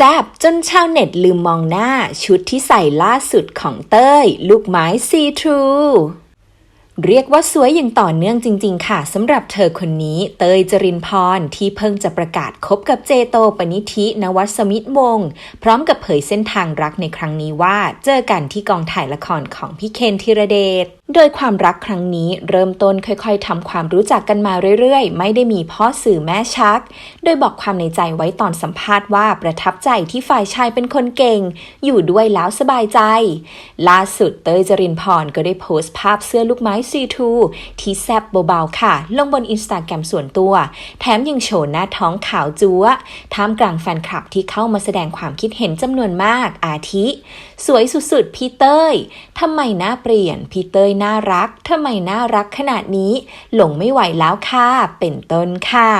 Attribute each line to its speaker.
Speaker 1: ซบจนชาวเน็ตลืมมองหน้าชุดที่ใส่ล่าสุดของเต้ย ลูกไม้ซีทรูเรียกว่าสวยอย่างต่อเนื่องจริง ๆ ค่ะสำหรับเธอคนนี้เตยจรินพรที่เพิ่งจะประกาศคบกับเจโตปนิธินวัสมิตรวงศ์พร้อมกับเผยเส้นทางรักในครั้งนี้ว่า เจอกันที่กองถ่ายละครของพี่เคนธีรเดช โดยความรักครั้งนี้เริ่มต้นค่อยๆทำความรู้จักกันมาเรื่อยๆ ไม่ได้มีพ่อสื่อแม่ชัก โดยบอกความในใจไว้ตอนสัมภาษณ์ว่าประทับใจที่ฝ่ายชายเป็นคนเก่ง อยู่ด้วยแล้วสบายใจ ล่าสุดเต้ยจรินพรก็ได้โพสต์ภาพเสื้อลูกไม้ซีทูที่แซบเบาๆค่ะ ลงบนอินสตาแกรมส่วนตัว แถมยังโชว์หน้าท้องขาวจัวท่ามกลางแฟนคลับที่เข้ามาแสดงความคิดเห็นจำนวนมากอาทิ สวยสุดๆพี่เต้ยทำไมหน้าเปลี่ยนพี่เต้ยน่ารักทำไมน่ารักขนาดนี้ หลงไม่ไหวแล้วค่ะ เป็นต้นค่ะ